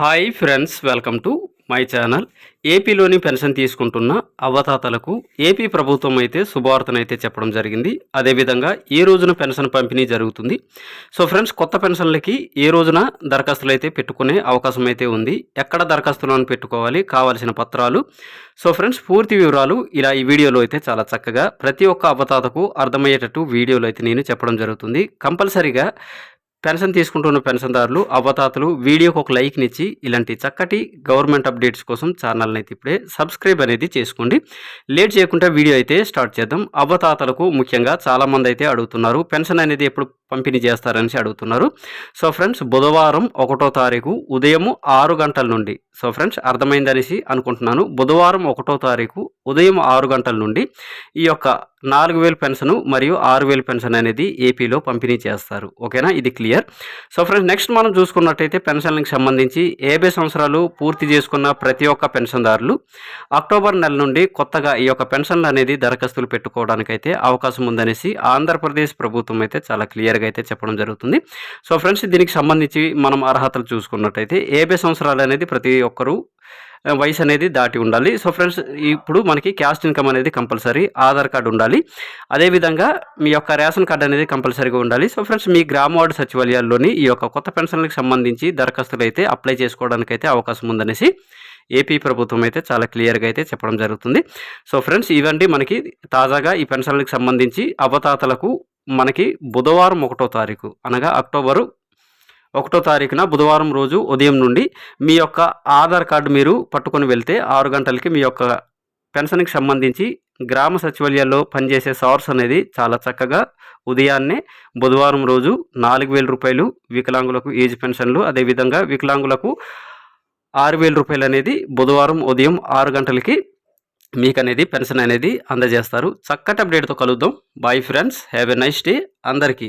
Hi friends welcome to my channel. ఏపీలోని pension తీసుకుంటున్న అవతాతలకు ఏపీ ప్రభుత్వం అయితే శుభవార్తనైతే చెప్పడం జరిగింది. అదేవిధంగా ఏ రోజున పెన్షన్ పంపిణీ జరుగుతుంది. సో ఫ్రెండ్స్ కొత్త పెన్షన్లకి ఏ రోజున దరఖాస్తులు అయితే పెట్టుకునే అవకాశం అయితే ఉంది ఎక్కడ దరఖాస్తులను పెట్టుకోవాలి కావాల్సిన పత్రాలు. సో ఫ్రెండ్స్ పూర్తి వివరాలు ఇలా ఈ వీడియోలో అయితే చాలా చక్కగా ప్రతి ఒక్క అవతాతకు అర్థమయ్యేటట్టు వీడియోలో అయితే నేను చెప్పడం జరుగుతుంది. కంపల్సరీగా పెన్షన్ తీసుకుంటున్న పెన్షన్దారులు అవ్వతాతలు వీడియోకి ఒక లైక్నిచ్చి ఇలాంటి చక్కటి గవర్నమెంట్ అప్డేట్స్ కోసం ఛానల్ని అయితే ఇప్పుడే సబ్స్క్రైబ్ అనేది చేసుకోండి. లేట్ చేయకుండా వీడియో అయితే స్టార్ట్ చేద్దాం. అవతాతలకు ముఖ్యంగా చాలామంది అయితే అడుగుతున్నారు పెన్షన్ అనేది ఎప్పుడు పంపిణీ చేస్తారని అడుగుతున్నారు. సో ఫ్రెండ్స్ బుధవారం ఒకటో తారీఖు ఉదయం ఆరు గంటల నుండి సో ఫ్రెండ్స్ అర్థమైందనేసి అనుకుంటున్నాను. బుధవారం ఒకటో తారీఖు ఉదయం ఆరు గంటల నుండి ఈ యొక్క నాలుగు వేలు పెన్షన్ మరియు ఆరు వేలు పెన్షన్ అనేది ఏపీలో పంపిణీ చేస్తారు. ఓకేనా? ఇది క్లియర్. సో ఫ్రెండ్స్ నెక్స్ట్ మనం చూసుకున్నట్టయితే పెన్షన్లకు సంబంధించి యాభై సంవత్సరాలు పూర్తి చేసుకున్న ప్రతి ఒక్క పెన్షన్దారులు అక్టోబర్ నెల నుండి కొత్తగా ఈ యొక్క పెన్షన్లు అనేది దరఖాస్తులు పెట్టుకోవడానికైతే అవకాశం ఉందనేసి ఆంధ్రప్రదేశ్ ప్రభుత్వం అయితే చాలా క్లియర్గా అయితే చెప్పడం జరుగుతుంది. సో ఫ్రెండ్స్ దీనికి సంబంధించి మనం అర్హతలు చూసుకున్నట్టయితే యాభై సంవత్సరాలు అనేది ప్రతి ఒక్కరూ వయసు అనేది దాటి ఉండాలి. సో ఫ్రెండ్స్ ఇప్పుడు మనకి క్యాస్ట్ ఇన్కమ్ అనేది కంపల్సరీ ఆధార్ కార్డు ఉండాలి. అదేవిధంగా మీ యొక్క రేషన్ కార్డు అనేది కంపల్సరీగా ఉండాలి. సో ఫ్రెండ్స్ మీ గ్రామ వార్డు సచివాలయాల్లోని ఈ యొక్క కొత్త పెన్షన్లకు సంబంధించి దరఖాస్తులు అయితే అప్లై చేసుకోవడానికి అయితే అవకాశం ఉందనేసి ఏపీ ప్రభుత్వం అయితే చాలా క్లియర్గా అయితే చెప్పడం జరుగుతుంది. సో ఫ్రెండ్స్ ఇవండి మనకి తాజాగా ఈ పెన్షన్లకు సంబంధించి అవతాతలకు మనకి బుధవారం ఒకటో తారీఖు అనగా అక్టోబరు ఒకటో తారీఖున బుధవారం రోజు ఉదయం నుండి మీ యొక్క ఆధార్ కార్డు మీరు పట్టుకొని వెళ్తే ఆరు గంటలకి మీ యొక్క పెన్షన్కి సంబంధించి గ్రామ సచివాలయాల్లో పనిచేసే సోర్స్ అనేది చాలా చక్కగా ఉదయాన్నే బుధవారం రోజు నాలుగు వేల రూపాయలు వికలాంగులకు ఏజ్ పెన్షన్లు అదేవిధంగా వికలాంగులకు ఆరు వేల రూపాయలు అనేది బుధవారం ఉదయం ఆరు గంటలకి మీకు అనేది పెన్షన్ అనేది అందజేస్తారు. చక్కటి అప్డేట్తో కలుద్దాం. Bye friends have a nice day అందరికీ.